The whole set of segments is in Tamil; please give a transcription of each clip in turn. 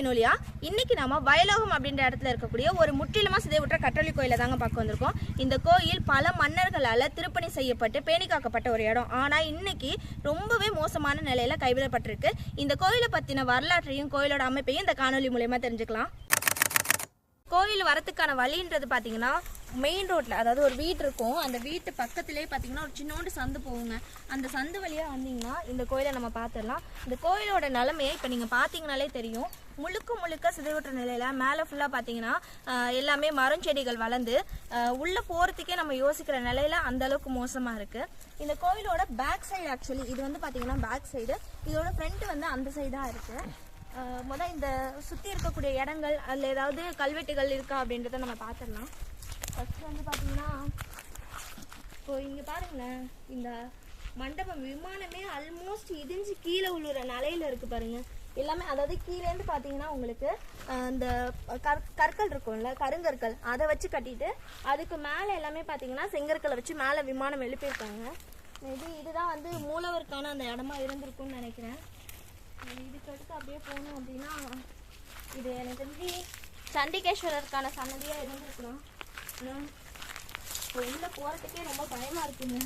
வினோலியா இன்னைக்கு நாம வயலோகம் அப்படின்ற இடத்துல இருக்கக்கூடிய ஒரு முற்றிலுமா சிதைவுற்ற கற்றளி கோயிலை தாங்க பார்க்க வந்திருக்கோம். இந்த கோயில் பல மன்னர்களால் திருப்பணி செய்யப்பட்டு பேணி காக்கப்பட்ட ஒரு இடம். ஆனால் இன்னைக்கு ரொம்பவே மோசமான நிலையில கைவிடப்பட்டிருக்கு. இந்த கோயிலை பற்றின வரலாற்றையும் கோயிலோட அமைப்பையும் இந்த காணொலி மூலயமா தெரிஞ்சுக்கலாம். கோயில் வரத்துக்கான வழின்றது பார்த்தீங்கன்னா மெயின் ரோட்டில் அதாவது ஒரு வீடு இருக்கும் அந்த வீட்டு பக்கத்துலேயே பார்த்தீங்கன்னா ஒரு சின்னோண்டு சந்து போகுங்க. அந்த சந்து வழியாக வந்தீங்கன்னா இந்த கோயிலை நம்ம பார்த்துடலாம் இந்த கோயிலோட நிலமையை இப்போ நீங்கள் பார்த்தீங்கனாலே தெரியும். முழுக்க முழுக்க சிதைவுற்ற நிலையில் மேலே ஃபுல்லாக பார்த்தீங்கன்னா எல்லாமே மரம் செடிகள் வளர்ந்து உள்ளே போகிறதுக்கே நம்ம யோசிக்கிற நிலையில் அந்த அளவுக்கு மோசமாக இருக்குது இந்த கோயிலோட பேக் சைடு ஆக்சுவலி இது வந்து பார்த்தீங்கன்னா பேக் சைடு இதோட ஃப்ரண்ட் வந்து அந்த சைடாக இருக்குது மொதல் இந்த சுற்றி இருக்கக்கூடிய இடங்கள் அதில் ஏதாவது கல்வெட்டுகள் இருக்கா அப்படின்றத நம்ம பார்த்துடலாம் ஃபஸ்ட்டு வந்து பார்த்தீங்கன்னா இப்போ இங்கே பாருங்களேன் இந்த மண்டபம் விமானமே ஆல்மோஸ்ட் இடிஞ்சு கீழே உள்ளுற நிலையில இருக்குது பாருங்கள் எல்லாமே அதாவது கீழேருந்து பார்த்தீங்கன்னா உங்களுக்கு அந்த இந்த கற் கற்கள் இருக்கும்ல கருங்கற்கள் அதை வச்சு கட்டிட்டு அதுக்கு மேலே எல்லாமே பார்த்தீங்கன்னா செங்கற்களை வச்சு மேலே விமானம் எழுப்பியிருக்காங்க. மேபி இதுதான் வந்து மூலவருக்கான அந்த இடமா இருந்திருக்கும்னு நினைக்கிறேன். இதுக்கடுத்து இதுக்கு அடுத்து அப்படியே போனோம் அப்படின்னா இது எனக்கு தெரிஞ்சு சண்டிகேஸ்வரருக்கான சன்னதியாக இருந்திருக்கலாம். உள்ளே போகிறதுக்கே ரொம்ப பயமாக இருக்குங்க.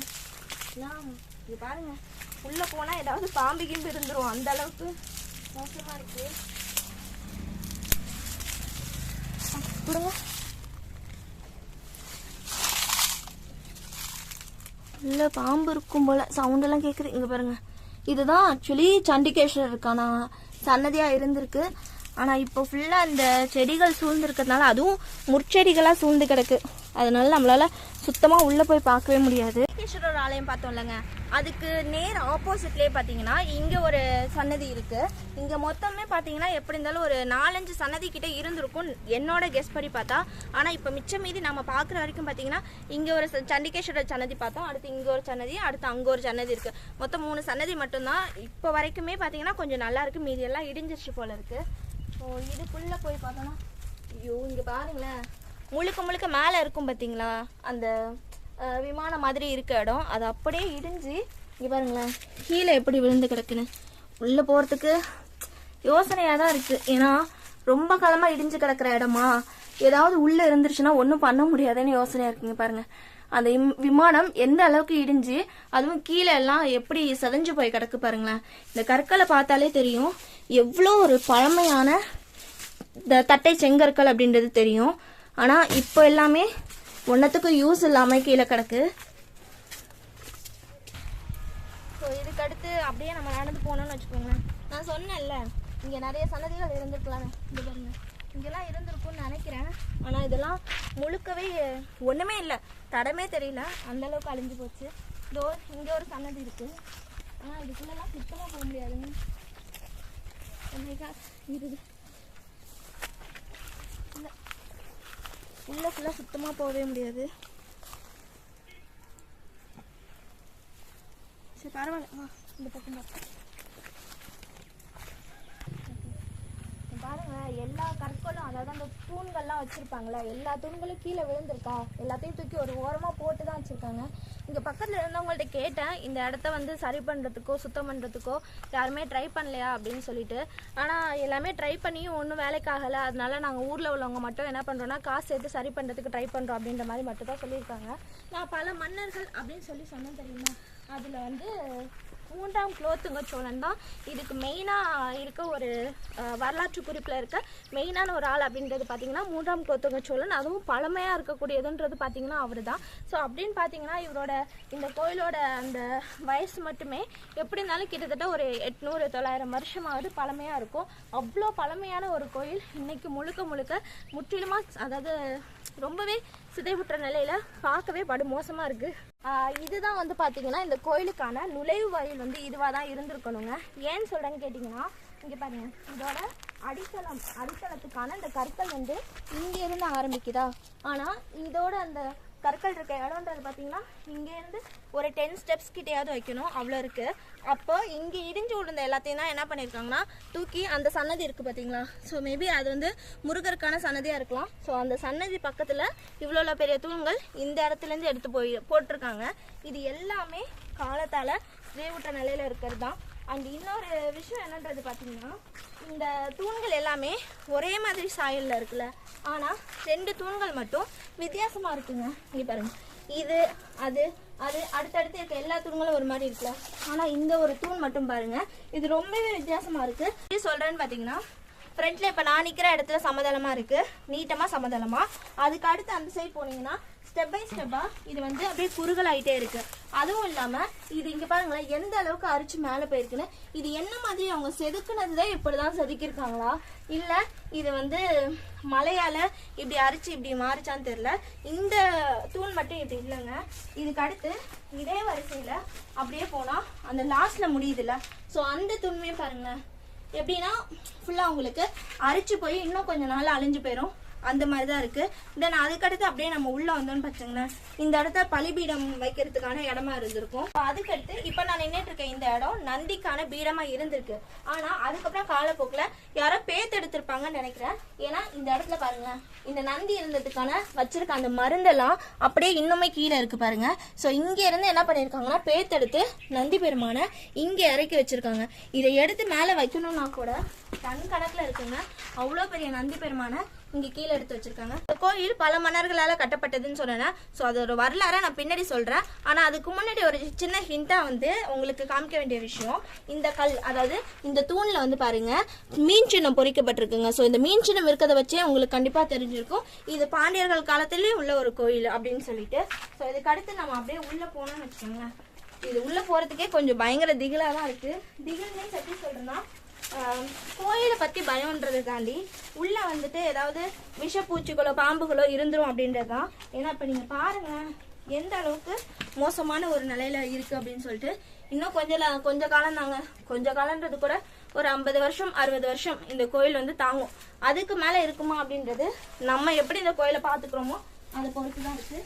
நான் இது பாருங்க. உள்ளே போனால் ஏதாவது பாம்பு கிம்பு இருந்துரும். அந்த அளவுக்கு மோசமாக இருக்கு. ஆ, கொடுங்க. உள்ள பாம்பு இருக்கும் போல சவுண்ட் எல்லாம் கேக்குது. இங்க பாருங்க. இதுதான் ஆக்சுவலி சண்டிகேஸ்வரருக்கான சன்னதியா இருந்திருக்கு. ஆனால் இப்போ ஃபுல்லாக அந்த செடிகள் சூழ்ந்து இருக்கிறதுனால அதுவும் முற்செடிகளாக சூழ்ந்து கிடக்கு. அதனால நம்மளால சுத்தமாக உள்ளே போய் பார்க்கவே முடியாது. ஈஸ்வரர் ஆலயம் பார்த்தோம்லங்க அதுக்கு நேர் ஆப்போசிட்லேயே பார்த்தீங்கன்னா இங்கே ஒரு சன்னதி இருக்குது இங்கே மொத்தமே பார்த்தீங்கன்னா எப்படி இருந்தாலும் ஒரு நாலஞ்சு சன்னதி கிட்டே இருந்திருக்கும். என்னோட கெஸ் படி பார்த்தா. ஆனால் இப்போ மிச்சம் மீதி நம்ம பார்க்குற வரைக்கும் பார்த்தீங்கன்னா இங்கே ஒரு ச- சண்டிகேஸ்வரர் சன்னதி பார்த்தோம். அடுத்து இங்கே ஒரு சன்னதி அடுத்து அங்கே ஒரு சன்னதி இருக்குது மொத்தம் மூணு சன்னதி மட்டும்தான். இப்போ வரைக்குமே பார்த்தீங்கன்னா கொஞ்சம் நல்லா மீதியெல்லாம் மீதி இடிஞ்சிருச்சு போல இருக்குது இதுக்குள்ளே போய் பார்த்தோம்னா ஐயோ இங்கே பாருங்களேன். முழுக்க முழுக்க மேலே இருக்கும் பார்த்தீங்களா அந்த விமானம் மாதிரி இருக்க இடம். அது அப்படியே இடிஞ்சு இங்கே பாருங்களேன் கீழே எப்படி விழுந்து கிடக்குன்னு. உள்ளே போகிறதுக்கு யோசனையாக தான் இருக்குது ஏன்னா ரொம்ப காலமாக இடிஞ்சு கிடக்கிற இடமா? ஏதாவது உள்ளே இருந்துருச்சுன்னா ஒன்றும் பண்ண முடியாதுன்னு யோசனையாக இருக்குங்க பாருங்கள் அந்த இம்- விமானம் எந்த அளவுக்கு இடிஞ்சு அதுவும் கீழே எல்லாம் எப்படி செதஞ்சு போய் கிடக்கு பாருங்களேன். இந்த கற்களை பார்த்தாலே தெரியும். எவ்வளோ ஒரு பழமையான இந்த தட்டை செங்கற்கள் அப்படின்றது தெரியும். ஆனால் இப்போ எல்லாமே ஒன்றத்துக்கும் யூஸ் இல்லாமல் கீழே கிடக்கு. ஸோ இதுக்கு அடுத்து அப்படியே நம்ம நடந்து போனோம்னு வச்சுக்கோங்களேன். நான் சொன்னேன்ல இங்கே நிறைய சன்னதிகள் இருந்திருக்கலாம். இது பாருங்க. இங்கெல்லாம் இருந்திருக்கும்னு நினைக்கிறேன். ஆனால் இதெல்லாம் முழுக்கவே ஒன்றுமே இல்லை. தடமே தெரியல. அந்தளவுக்கு அழிஞ்சு போச்சு. இதோ இங்கே ஒரு சன்னதி இருக்குது ஆனால் இதுக்குள்ளெல்லாம் சுத்தமாக போக முடியாதுங்க. Oh my God, இருது உள்ள ஃபுல்லாக சுத்தமாக போகவே முடியாது. சரி பரவாயில்ல. வா இந்த பக்கம் பா. இங்க பாருங்க எல்லா கற்களும் அதாவது அந்த தூண்கள்லாம் வச்சிருப்பாங்களே எல்லா தூண்களும் கீழே விழுந்திருக்கா? எல்லாத்தையும் தூக்கி ஒரு ஓரமா போட்டு தான் வச்சிருக்காங்க. இங்க பக்கத்துல இருந்தவங்கள்ட்ட கேட்டேன் இந்த இடத்த வந்து சரி பண்றதுக்கோ சுத்தம் பண்றதுக்கோ யாருமே ட்ரை பண்ணலையா அப்படின்னு சொல்லிட்டு. ஆனா எல்லாமே ட்ரை பண்ணியும் ஒன்றும் வேலைக்காகல அதனால நாங்க ஊர்ல உள்ளவங்க மட்டும் என்ன பண்றோம்னா காசு சேர்த்து சரி பண்றதுக்கு ட்ரை பண்றோம் அப்படின்ற மாதிரி மட்டும் தான் சொல்லியிருக்காங்க. நான் பல மன்னர்கள் அப்படின்னு சொல்லி சொன்னேன் தெரியுமா? அதுல வந்து மூன்றாம் குலோத்துங்க சோழன் தான். இதுக்கு மெயினாக இருக்க ஒரு வரலாற்று குறிப்பில் இருக்க மெயினான ஒரு ஆள் அப்படின்றது பார்த்தீங்கன்னா மூன்றாம் குலோத்துங்க சோழன். அதுவும் பழமையாக இருக்கக்கூடியதுன்றது பார்த்தீங்கன்னா அவர் தான். ஸோ அப்படின்னு பார்த்தீங்கன்னா இவரோட இந்த கோயிலோட அந்த வயசு மட்டுமே எப்படி இருந்தாலும் கிட்டத்தட்ட ஒரு எட்நூறு தொள்ளாயிரம் வருஷமாவது பழமையாக இருக்கும். அவ்வளோ பழமையான ஒரு கோயில் இன்றைக்கி முழுக்க முழுக்க முற்றிலுமாக அதாவது ரொம்பவே சிதைவுற்ற நிலையில பார்க்கவே படு மோசமா இருக்கு. இதுதான் வந்து பாத்தீங்கன்னா இந்த கோயிலுக்கான நுழைவு வாயில் வந்து இதுவா தான் இருந்திருக்கணுங்க. ஏன்னு சொல்றேன்னு கேட்டிங்கன்னா இங்க பாருங்க இதோட அடித்தளம் அடித்தளத்துக்கான இந்த கற்கள் வந்து இங்கே இருந்து ஆரம்பிக்குதா? ஆனால் இதோட அந்த கற்கள் இருக்க. இடம்ன்றது பார்த்தீங்கன்னா இங்கேருந்து ஒரு டென் ஸ்டெப்ஸ் கிட்டேயாவது வைக்கணும். அவ்வளோ இருக்குது அப்போ இங்கே இடிஞ்சு விழுந்த எல்லாத்தையும் தான் என்ன பண்ணியிருக்காங்கன்னா தூக்கி அந்த சன்னதி இருக்குது பார்த்தீங்களா ஸோ மேபி அது வந்து முருகருக்கான சன்னதியாக இருக்கலாம். ஸோ அந்த சன்னதி பக்கத்தில் இவ்வளோ பெரிய தூண்கள் இந்த இடத்துலேருந்து எடுத்து போய் போட்டிருக்காங்க. இது எல்லாமே காலத்தால் ஸ்ரீவுட்ட நிலையில் இருக்கிறது தான். அண்ட் இன்னொரு விஷயம் என்னன்றது பார்த்தீங்கன்னா இந்த தூண்கள் எல்லாமே ஒரே மாதிரி சாயலில் இருக்குல்ல. ஆனால் ரெண்டு தூண்கள் மட்டும் வித்தியாசமாக இருக்குங்க. இங்கே பாருங்க. இது அது அது அடுத்தடுத்து இருக்க எல்லா தூண்களும் ஒரு மாதிரி இருக்குல்ல. ஆனால் இந்த ஒரு தூண் மட்டும் பாருங்க. இது ரொம்பவே வித்தியாசமாக இருக்குது எப்படி சொல்கிறேன்னு பார்த்தீங்கன்னா ஃப்ரண்ட்டில் இப்போ நான் நிற்கிற இடத்துல சமதளமாக இருக்குது நீட்டமாக சமதளமாக அதுக்கு அடுத்து அந்த சைடு போனீங்கன்னா ஸ்டெப் பை ஸ்டெப்பாக இது வந்து அப்படியே குறுகல் ஆயிட்டே இருக்கு. அதுவும் இல்லாமல் இது இங்கே பாருங்களேன் எந்த அளவுக்கு அரிச்சு மேலே போயிருக்குன்னு. இது என்ன மாதிரி அவங்க செதுக்குனதுதான் இப்படி தான் செதுக்கியிருக்காங்களா? இல்லை இது வந்து மலையால் இப்படி அரிச்சு இப்படி மாறிச்சான்னு தெரில இந்த தூண் மட்டும் இப்படி இல்லைங்க. இதுக்கு அடுத்து இதே வரிசையில் அப்படியே போனால் அந்த லாஸ்ட்டில் முடியுதுல்ல. ஸோ அந்த தூண்மே பாருங்கள் எப்படின்னா ஃபுல்லாக உங்களுக்கு அரிச்சு போய் இன்னும் கொஞ்ச நாள் அழிஞ்சு போயிடும் அந்த மாதிரி தான் இருக்குது தென் அதுக்கடுத்து அப்படியே நம்ம உள்ளே வந்தோம்னு பார்த்தீங்கன்னா இந்த இடத்த பலிபீடம் வைக்கிறதுக்கான இடமா இருந்திருக்கும். அதுக்கடுத்து இப்போ நான் நின்றுட்டு இருக்க இந்த இடம். நந்திக்கான பீடமாக இருந்திருக்கு. ஆனால் அதுக்கப்புறம் காலப்போக்கில் யாரோ பேத்து எடுத்திருப்பாங்கன்னு நினைக்கிறேன். ஏன்னா இந்த இடத்துல பாருங்களேன் இந்த நந்தி இருந்ததுக்கான வச்சிருக்க அந்த மருந்தெல்லாம் அப்படியே இன்னுமே கீழே இருக்குது பாருங்க. ஸோ இங்கேருந்து என்ன பண்ணியிருக்காங்கன்னா பேத்தெடுத்து நந்தி பெருமானை இங்கே இறக்கி வச்சிருக்காங்க. இதை எடுத்து மேலே வைக்கணும்னா கூட டன் கணக்கில் இருக்குங்க அவ்வளோ பெரிய நந்தி பெருமானை இங்க கீழே எடுத்து வச்சிருக்காங்க. இந்த கோயில் பல மன்னர்களால கட்டப்பட்டதுன்னு சொன்னேன் ஸோ அதோட வரலாறை நான் பின்னாடி சொல்றேன். ஆனா அதுக்கு முன்னாடி ஒரு சின்ன ஹிண்டா வந்து உங்களுக்கு காமிக்க வேண்டிய விஷயம் இந்த கல் அதாவது இந்த தூண்ல வந்து பாருங்க மீன் சின்னம் பொறிக்கப்பட்டிருக்குங்க. ஸோ இந்த மீன் சின்னம் இருக்கிறத வச்சே உங்களுக்கு கண்டிப்பா தெரிஞ்சிருக்கும். இது பாண்டியர்கள் காலத்திலேயே உள்ள ஒரு கோயில் அப்படின்னு சொல்லிட்டு ஸோ இதுக்கு அடுத்து நம்ம அப்படியே உள்ள போனோம்னு வச்சுக்கோங்களேன். இது உள்ள போறதுக்கே கொஞ்சம் பயங்கர திகிலா தான் இருக்கு. திகில் எப்படி சொல்றேன்னா கோயிலை பற்றி பயம்ன்றதை தாண்டி உள்ளே வந்துட்டு ஏதாவது விஷப்பூச்சிகளோ பாம்புகளோ இருந்துரும் அப்படின்றது தான் ஏன்னா இப்போ நீங்கள் பாருங்க எந்த அளவுக்கு மோசமான ஒரு நிலையில் இருக்குது அப்படின்னு சொல்லிட்டு இன்னும் கொஞ்சம் கொஞ்ச காலம் தாங்க. கொஞ்ச காலன்றது கூட ஒரு ஐம்பது வருஷம் அறுபது வருஷம் இந்த கோயில் வந்து தாங்கும். அதுக்கு மேலே இருக்குமா அப்படின்றது நம்ம எப்படி இந்த கோயிலை பார்த்துக்குறோமோ அதை பொறுத்து தான் இருக்குது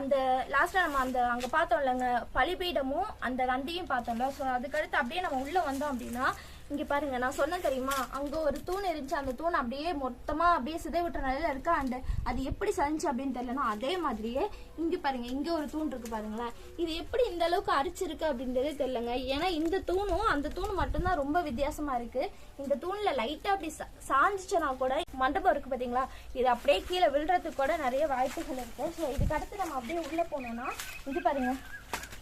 அந்த லாஸ்ட்டாக நம்ம அந்த அங்கே பார்த்தோம் இல்லைங்க பலிபீடமும் அந்த நந்தியும் பார்த்தோம்ல. ஸோ அதுக்கடுத்து அப்படியே நம்ம உள்ளே வந்தோம் அப்படின்னா இங்கே பாருங்க நான் சொன்னேன் தெரியுமா? அங்கே ஒரு தூண் இருந்துச்சு. அந்த தூண் அப்படியே மொத்தமாக அப்படியே சிதைவிட்ட நிலையில இருக்கா. அண்ட் அது எப்படி சரிஞ்சு அப்படின்னு தெரியலனா அதே மாதிரியே இங்கே பாருங்க இங்கே ஒரு தூண் இருக்கு பாருங்களேன். இது எப்படி இந்த அளவுக்கு அரிச்சிருக்கு அப்படின்றதே தெரியலங்க. ஏன்னா இந்த தூணும் அந்த தூண் மட்டும்தான் ரொம்ப வித்தியாசமா இருக்கு. இந்த தூண்ல லைட்டா அப்படி சா- சாஞ்சிச்சுனா கூட மண்டபம் இருக்கு பாத்தீங்களா? இது அப்படியே கீழே விழுறதுக்கு கூட நிறைய வாய்ப்புகள் இருக்கு. ஸோ இதுக்கு அடுத்து நம்ம அப்படியே உள்ள போனோம்னா இது பாருங்க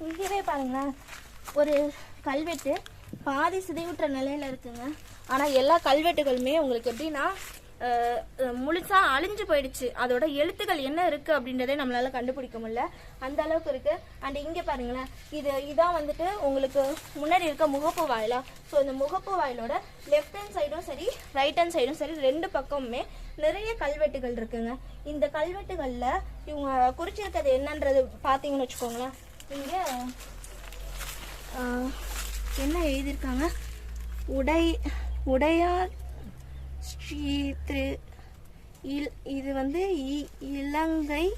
இங்கேயே பாருங்களேன் ஒரு கல்வெட்டு. பாதி சிதைவுற்ற நிலையில இருக்குங்க. ஆனா எல்லா கல்வெட்டுகளுமே உங்களுக்கு எப்படின்னா முழுசா அழிஞ்சு போயிடுச்சு. அதோட எழுத்துக்கள் என்ன இருக்கு அப்படின்றதே நம்மளால கண்டுபிடிக்க முடியல. அந்த அளவுக்கு இருக்கு. அண்ட் இங்க பாருங்களேன். இது இதான் வந்துட்டு உங்களுக்கு முன்னாடி இருக்க முகப்பு வாயிலா? ஸோ இந்த முகப்பு வாயிலோட லெஃப்ட் ஹேண்ட் சைடும் சரி ரைட் ஹேண்ட் சைடும் சரி ரெண்டு பக்கமுமே நிறைய கல்வெட்டுகள் இருக்குங்க. இந்த கல்வெட்டுகள்ல இவங்க குறிச்சிருக்கிறது என்னன்றது பார்த்தீங்கன்னு வச்சுக்கோங்களேன். இங்க என்ன எழுதியிருக்காங்க? உடை உடையார் ஸ்ரீ திரு இல் இது வந்து இ- இலங்கை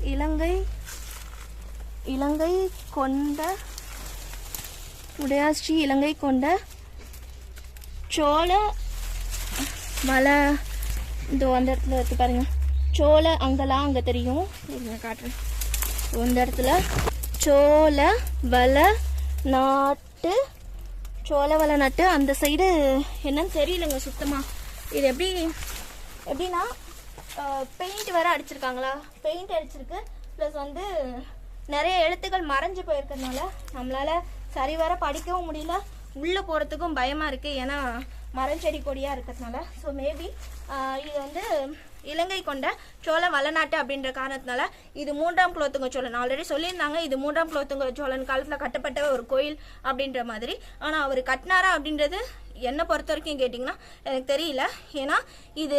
இலங்கை இலங்கை கொண்ட உடையார் ஸ்ரீ இலங்கை கொண்ட சோழ மலை இந்த அந்த இடத்துல இருக்கு பாருங்க. சோழ அங்கெல்லாம் அங்கே தெரியும். காட்டுறேன். இந்த இடத்துல சோழ வள நட்டு சோள வலை நட்டு அந்த சைடு என்னன்னு தெரியலங்க சுத்தமாக இது எப்படி எப்படின்னா பெயிண்ட் வேற அடிச்சிருக்காங்களா? பெயிண்ட் அடிச்சிருக்கு. ப்ளஸ் வந்து நிறைய எழுத்துக்கள் மறைஞ்சு போயிருக்கிறதுனால சரி சரிவர படிக்கவும் முடியல. உள்ளே போகிறதுக்கும் பயமாக இருக்குது ஏன்னா மரஞ்செடி கொடியாக இருக்கிறதுனால. ஸோ மேபி இது வந்து இலங்கை கொண்ட சோழ வளநாட்டு அப்படின்ற காரணத்தினால இது மூன்றாம் குலோத்துங்க சோழன். ஆல்ரெடி சொல்லியிருந்தாங்க இது மூன்றாம் குலோத்துங்க சோழன் காலத்தில் கட்டப்பட்ட ஒரு கோயில் அப்படின்ற மாதிரி. ஆனால் அவர் கட்டினாரா அப்படின்றது என்னை பொறுத்த வரைக்கும் கேட்டிங்கன்னா எனக்கு தெரியல. ஏன்னா இது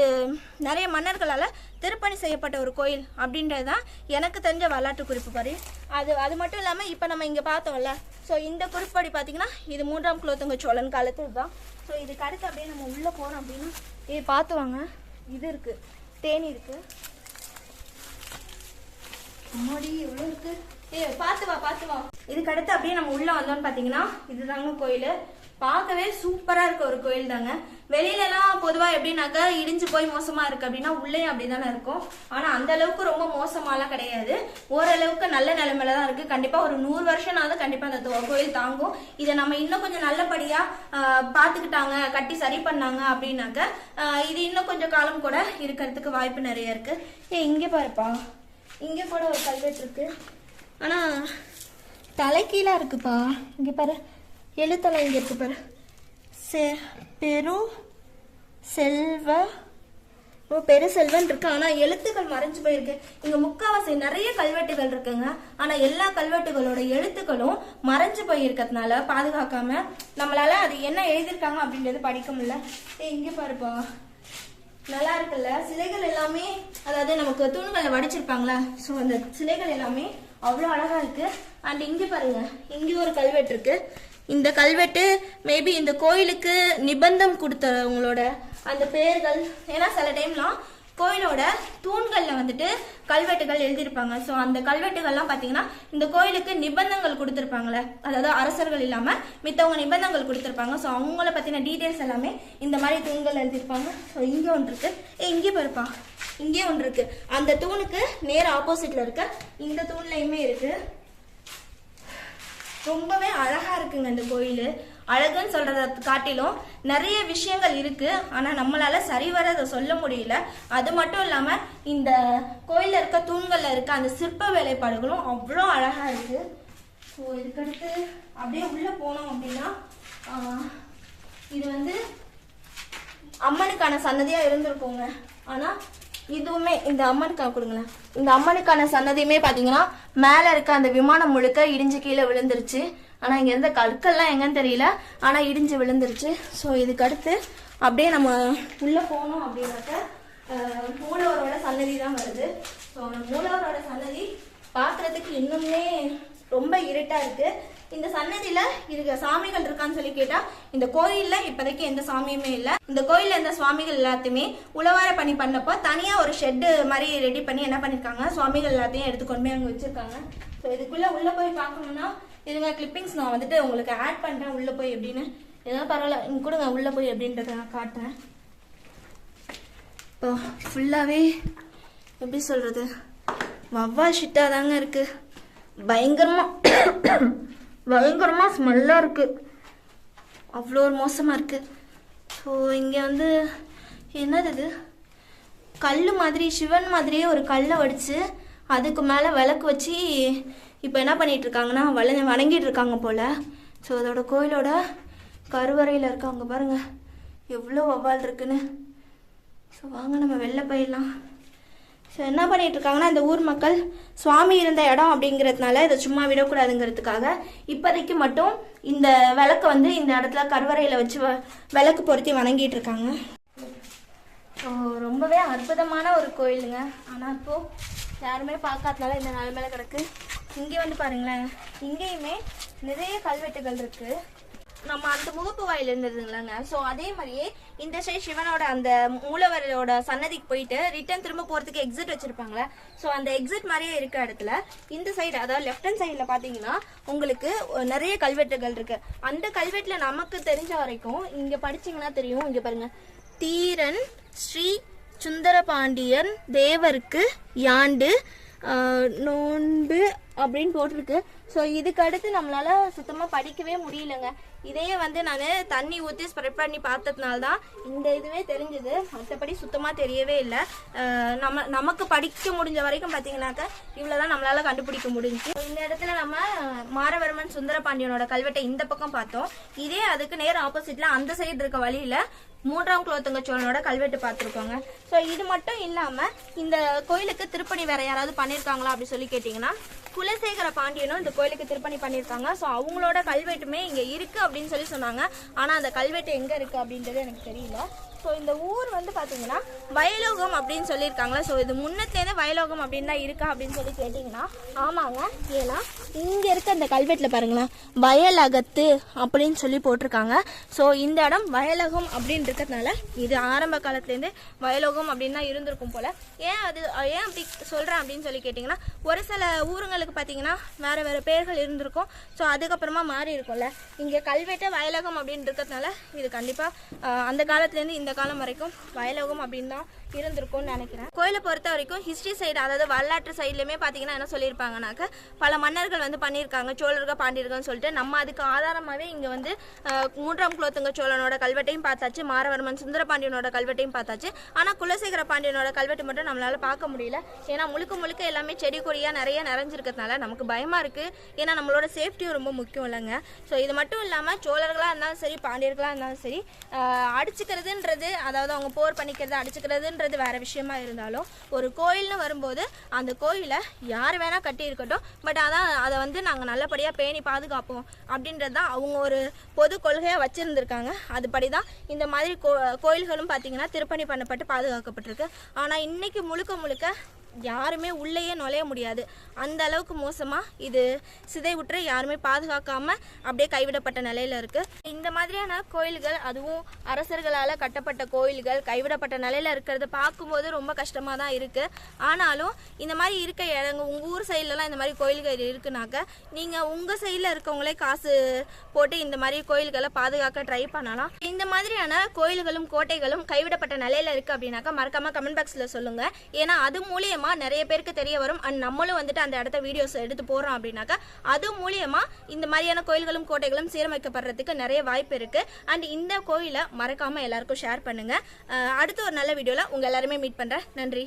நிறைய மன்னர்களால் திருப்பணி செய்யப்பட்ட ஒரு கோயில் அப்படின்றது தான் எனக்கு தெரிஞ்ச வரலாற்று குறிப்பு படி அது அது மட்டும் இல்லாமல் இப்போ நம்ம இங்கே பார்த்தோம்ல. ஸோ இந்த குறிப்படி பார்த்தீங்கன்னா இது மூன்றாம் குலோத்துங்க சோழன் காலத்து தான் ஸோ இதுக்கு அடுத்து அப்படியே நம்ம உள்ளே போகிறோம் அப்படின்னா ஏ பார்த்துவாங்க இது இருக்குது தேனி இருக்குது முன்னாடி எவ்வளோ இருக்குது ஏ பார்த்து வா பார்த்து வா. இதுக்கு அடுத்து அப்படியே நம்ம உள்ள வந்தோம்னு பார்த்தீங்கன்னா இதுதாங்க கோயில். பார்க்கவே சூப்பரா இருக்க ஒரு கோயில் தாங்க வெளியில எல்லாம் பொதுவாக எப்படின்னாக்கா இடிஞ்சு போய் மோசமாக இருக்குது அப்படின்னா உள்ளேயும் அப்படி தானே இருக்கும். ஆனால் அந்த அளவுக்கு ரொம்ப மோசமாலாம் கிடையாது. ஓரளவுக்கு நல்ல நிலைமையில தான் இருக்குது கண்டிப்பாக ஒரு நூறு வருஷம்னாவது கண்டிப்பாக அந்த கோயில் தாங்கும். இதை நம்ம இன்னும் கொஞ்சம் நல்லபடியாக பார்த்துக்கிட்டாங்க கட்டி சரி பண்ணாங்க அப்படின்னாக்க இது இன்னும் கொஞ்சம் காலம் கூட இருக்கிறதுக்கு வாய்ப்பு நிறைய இருக்குது ஏ இங்கே பாருப்பா. இங்கே கூட ஒரு கல்வெட்டு இருக்கு. ஆனால் தலைக்கீழா இருக்குப்பா இங்கே பாரு. எழுத்தலை இங்கே இருக்கு பாரு. செ பெரு செல்வ. ஓ பெரு செல்வன் இருக்கு. ஆனால் எழுத்துக்கள் மறைஞ்சு போயிருக்கு. இங்கே முக்காவாசி நிறைய கல்வெட்டுகள் இருக்குங்க. ஆனால் எல்லா கல்வெட்டுகளோட எழுத்துக்களும் மறைஞ்சு போயிருக்கிறதுனால பாதுகாக்காம நம்மளால அது என்ன எழுதியிருக்காங்க அப்படின்றது படிக்க முடியல. ஏ இங்கே பாருப்பா. நல்லா இருக்குல்ல. சிலைகள் எல்லாமே அதாவது நமக்கு தூண்களை வடிச்சிருப்பாங்களா? ஸோ அந்த சிலைகள் எல்லாமே அவ்வளோ அழகாக இருக்குது அண்ட் இங்கே பாருங்கள் இங்கே ஒரு கல்வெட்டு இருக்குது இந்த கல்வெட்டு மேபி இந்த கோயிலுக்கு நிபந்தம் கொடுத்தவங்களோட அந்த பெயர்கள். ஏன்னா சில டைம்லாம் கோயிலோட தூண்களில் வந்துட்டு கல்வெட்டுகள் எழுதியிருப்பாங்க. ஸோ அந்த கல்வெட்டுகள்லாம் பார்த்தீங்கன்னா இந்த கோயிலுக்கு நிபந்தங்கள் கொடுத்துருப்பாங்களே அதாவது அரசர்கள் இல்லாமல் மித்தவங்க நிபந்தங்கள் கொடுத்துருப்பாங்க. ஸோ அவங்கள பற்றின டீட்டெயில்ஸ் எல்லாமே இந்த மாதிரி தூண்கள் எழுதியிருப்பாங்க. ஸோ இங்கே ஒன்று இருக்குது ஏ இங்கே பாருப்பா. இங்கே ஒன்று இருக்கு. அந்த தூணுக்கு நேர் ஆப்போசிட்ல இருக்க இந்த தூண்லையுமே இருக்கு. ரொம்பவே அழகா இருக்குங்க இந்த கோயில். அழகுன்னு சொல்றத காட்டிலும் நிறைய விஷயங்கள் இருக்கு. ஆனா நம்மளால சரிவர அதை சொல்ல முடியல. அது மட்டும் இல்லாம இந்த கோயில்ல இருக்க தூண்கள்ல இருக்க அந்த சிற்ப வேலைப்பாடுகளும் அவ்வளோ அழகா இருக்கு. ஸோ இதுக்கடுத்து அப்படியே உள்ள போனோம் அப்படின்னா இது வந்து அம்மனுக்கான சன்னதியா இருந்திருக்கோங்க. ஆனா இதுவுமே இந்த அம்மனுக்காக கொடுங்களேன். இந்த அம்மனுக்கான சன்னதியுமே பாத்தீங்கன்னா மேல இருக்க அந்த விமானம் முழுக்க இடிஞ்சு கீழே விழுந்துருச்சு. ஆனா இங்க இருந்த கற்கள்லாம் எங்கன்னு தெரியல. ஆனா இடிஞ்சு விழுந்துருச்சு. ஸோ இதுக்கு அடுத்து அப்படியே நம்ம உள்ள போனோம் அப்படின்னாக்க மூலவரோட சன்னதி தான் வருது. ஸோ மூலவரோட சன்னதி பார்க்குறதுக்கு இன்னுமே ரொம்ப இருட்டா இருக்கு. இந்த சன்னதியில இருக்க சாமிகள் இருக்கான்னு சொல்லி கேட்டா இந்த கோயில்ல இப்போதைக்கு எந்த சாமியுமே இல்லை. இந்த கோயில்ல இருந்த சுவாமிகள் எல்லாத்தையுமே உழவார பணி பண்ணப்போ தனியா ஒரு ஷெட்டு மாதிரி ரெடி பண்ணி என்ன பண்ணிருக்காங்க? சுவாமிகள் எல்லாத்தையும் எடுத்து கொண்டு போய் அங்க வச்சிருக்காங்க. ஸோ இதுக்குள்ள உள்ள போய் பார்க்கணும்னா இதுங்க கிளிப்பிங்ஸ் நான் வந்துட்டு உங்களுக்கு ஆட் பண்றேன். உள்ள போய் எப்படின்னு. ஏதாவது பரவாயில்ல இங்க கொடுங்க உள்ள போய் எப்படின்றத நான் காட்டுறேன். இப்போ ஃபுல்லாகவே எப்படி சொல்கிறது வவ்வால் ஷிட்டாக தாங்க இருக்கு. பயங்கரமாக பயங்கரமாக ஸ்மெல்லாக இருக்குது அவ்வளோ ஒரு மோசமாக இருக்குது ஸோ இங்கே வந்து என்னது இது? கல் மாதிரி சிவன் மாதிரியே ஒரு கல்லை வடித்து அதுக்கு மேலே விளக்கு வச்சு இப்போ என்ன பண்ணிகிட்ருக்காங்கன்னா வள வணங்கிட்டு இருக்காங்க போல். ஸோ அதோட கோயிலோட கருவறையில் இருக்காங்க பாருங்கள் எவ்வளோ வவ்வால் இருக்குன்னு. ஸோ வாங்க நம்ம வெளில போயிடலாம். ஸோ என்ன பண்ணிகிட்ருக்காங்கன்னா இந்த ஊர் மக்கள் சுவாமி இருந்த இடம் அப்படிங்கிறதுனால இதை சும்மா விடக்கூடாதுங்கிறதுக்காக இப்போதைக்கு மட்டும் இந்த விளக்க வந்து இந்த இடத்துல கருவறையில் வச்சு வ- விளக்கு பொருத்தி வணங்கிட்டு இருக்காங்க ஸோ ரொம்பவே அற்புதமான ஒரு கோயிலுங்க. ஆனால் இப்போது யாருமே பார்க்காதனால இந்த நிலமையில கிடக்கு. இங்கே வந்து பாருங்களேன். இங்கேயுமே நிறைய கல்வெட்டுகள் இருக்குது நம்ம அந்த முகப்பு வாயில் இருந்ததுங்களேங்க ஸோ அதே மாதிரியே இந்த சைடு சிவனோட அந்த மூலவரோட சன்னதிக்கு போயிட்டு ரிட்டர்ன் திரும்ப போகிறதுக்கு எக்ஸிட் வச்சிருப்பாங்களே. ஸோ அந்த எக்ஸிட் மாதிரியே இருக்க இடத்துல இந்த சைடு அதாவது லெஃப்ட் ஹேண்ட் சைடில் பார்த்தீங்கன்னா உங்களுக்கு நிறைய கல்வெட்டுகள் இருக்கு. அந்த கல்வெட்டில் நமக்கு தெரிஞ்ச வரைக்கும் இங்கே படிச்சீங்கன்னா தெரியும். இங்கே பாருங்க. தீரன் ஸ்ரீ சுந்தரபாண்டியன் தேவருக்கு யாண்டு நோன்பு அப்படின்னு போட்டிருக்கு. ஸோ இதுக்கு அடுத்து நம்மளால சுத்தமாக படிக்கவே முடியலங்க. இதையே வந்து நான் தண்ணி ஊற்றி ஸ்ப்ரெட் பண்ணி பார்த்ததுனால தான் இந்த இதுவே தெரிஞ்சுது. மற்றபடி சுத்தமாக தெரியவே இல்லை. நம்ம நமக்கு படிக்க முடிஞ்ச வரைக்கும் பார்த்தீங்கன்னாக்க இவ்வளோதான் நம்மளால் கண்டுபிடிக்க முடிஞ்சு இந்த இடத்துல நம்ம மாரவர்மன் சுந்தரபாண்டியனோட கல்வெட்டை இந்த பக்கம் பார்த்தோம். இதே அதுக்கு நேர் ஆப்போசிட்டில் அந்த சைடு இருக்க வழியில் மூன்றாம் குலோத்துங்க சோழனோட கல்வெட்டு பார்த்துருக்கோங்க. ஸோ இது மட்டும் இல்லாமல் இந்த கோயிலுக்கு திருப்பணி வேற யாராவது பண்ணியிருக்காங்களா அப்படி சொல்லி கேட்டிங்கன்னா குலசேகர பாண்டியனும் இந்த கோயிலுக்கு திருப்பணி பண்ணியிருக்காங்க ஸோ அவங்களோட கல்வெட்டுமே இங்கே இருக்குது அப்படின்னு சொல்லி சொன்னாங்க. ஆனால் அந்த கல்வெட்டு எங்கே இருக்குது அப்படின்றது எனக்கு தெரியல. ஸோ இந்த ஊர் வந்து பார்த்தீங்கன்னா வயலோகம் அப்படின்னு சொல்லியிருக்காங்களா? ஸோ இது முன்னத்துலேருந்து வயலோகம் அப்படின்னு தான் இருக்கா அப்படின்னு சொல்லி கேட்டிங்கன்னா ஆமாங்க ஏன்னா இங்கே இருக்க அந்த கல்வெட்டில் பாருங்களேன் வயலகத்து அப்படின்னு சொல்லி போட்டிருக்காங்க. ஸோ இந்த இடம் வயலகம் அப்படின்னு இருக்கிறதுனால இது ஆரம்ப காலத்துலேருந்து வயலோகம் அப்படின்னு தான் இருந்திருக்கும் போல். ஏன் அது ஏன் அப்படி சொல்கிறேன் அப்படின்னு சொல்லி கேட்டிங்கன்னா ஒரு சில ஊருங்களுக்கு பார்த்தீங்கன்னா வேறு வேறு பேர்கள் இருந்திருக்கும். ஸோ அதுக்கப்புறமா மாறி இருக்கும்ல இங்கே கல்வெட்டு வயலகம் அப்படின்னு இருக்கிறதுனால இது கண்டிப்பாக அந்த காலத்துலேருந்து இந்த இந்த காலம் வரைக்கும் வயலோகம் அப்படின்னு தான் இருந்திருக்கும்னு நினைக்கிறேன். கோயிலை பொறுத்த வரைக்கும் ஹிஸ்ட்ரி சைடு அதாவது வரலாற்று சைட்லையுமே பார்த்தீங்கன்னா என்ன சொல்லியிருப்பாங்கனாக்க பல மன்னர்கள் வந்து பண்ணியிருக்காங்க சோழர்கள் பாண்டியர்கள்னு சொல்லிட்டு. நம்ம அதுக்கு ஆதாரமாகவே இங்கே வந்து மூன்றாம் குலோத்துங்க சோழனோட கல்வெட்டையும் பார்த்தாச்சு மாரவர்மன் சுந்தர பாண்டியனோட கல்வெட்டையும் பார்த்தாச்சு. ஆனால் குலசேகர பாண்டியனோட கல்வெட்டு மட்டும் நம்மளால் பார்க்க முடியல. ஏன்னா முழுக்க முழுக்க எல்லாமே செடி கொடியாக நிறைய நிறைஞ்சிருக்கிறதுனால நமக்கு பயமாக இருக்குது ஏன்னா நம்மளோட சேஃப்டியும் ரொம்ப முக்கியம் இல்லைங்க. ஸோ இது மட்டும் இல்லாமல் சோழர்களாக இருந்தாலும் சரி பாண்டியர்களாக இருந்தாலும் சரி அடிச்சுக்கிறதுன்றது அதாவது அவங்க போர் பண்ணிக்கிறது கோயில்ன்றது வேற விஷயமா இருந்தாலும் ஒரு கோயில்னு வரும்போது அந்த கோயிலை யார் வேணால் கட்டி இருக்கட்டும் பட் அதான் அதை வந்து நாங்கள் நல்லபடியாக பேணி பாதுகாப்போம் அப்படின்றது தான் அவங்க ஒரு பொது கொள்கையாக வச்சுருந்துருக்காங்க. அதுபடி தான் இந்த மாதிரி கோ கோயில்களும் பார்த்தீங்கன்னா திருப்பணி பண்ணப்பட்டு பாதுகாக்கப்பட்டிருக்கு. ஆனால் இன்னைக்கு முழுக்க முழுக்க யாருமே உள்ளேயே நுழைய முடியாது. அந்த அளவுக்கு மோசமாக இது சிதைவுற்று யாருமே பாதுகாக்காமல் அப்படியே கைவிடப்பட்ட நிலையில் இருக்குது இந்த மாதிரியான கோயில்கள் அதுவும் அரசர்களால் கட்டப்பட்ட கோயில்கள் கைவிடப்பட்ட நிலையில் இருக்கிறத பார்க்கும்போது ரொம்ப கஷ்டமாக தான் இருக்குது ஆனாலும் இந்த மாதிரி இருக்க இடங்க உங்கள் ஊர் சைட்லலாம் இந்த மாதிரி கோயில்கள் இருக்குனாக்க நீங்கள் உங்கள் சைடில் இருக்கவங்களே காசு போட்டு இந்த மாதிரி கோயில்களை பாதுகாக்க ட்ரை பண்ணலாம். இந்த மாதிரியான கோயில்களும் கோட்டைகளும் கைவிடப்பட்ட நிலையில் இருக்குது அப்படின்னாக்கா மறக்காமல் கமெண்ட் பாக்ஸில் சொல்லுங்கள் ஏன்னா அது மூலியமா நிறைய பேருக்கு தெரிய வரும். அண்ட் நம்மளும் வந்துட்டு அந்த இடத்த வீடியோஸ் எடுத்து போறோம் அப்படின்னாக்கா அது மூலியமா இந்த மாதிரியான கோயில்களும் கோட்டைகளும் சீரமைக்கப்படுறதுக்கு நிறைய வாய்ப்பு இருக்கு. அண்ட் இந்த கோயிலை மறக்காம எல்லாருக்கும் ஷேர் பண்ணுங்க. அடுத்த ஒரு நல்ல வீடியோல உங்க எல்லாருமே மீட் பண்றேன். நன்றி.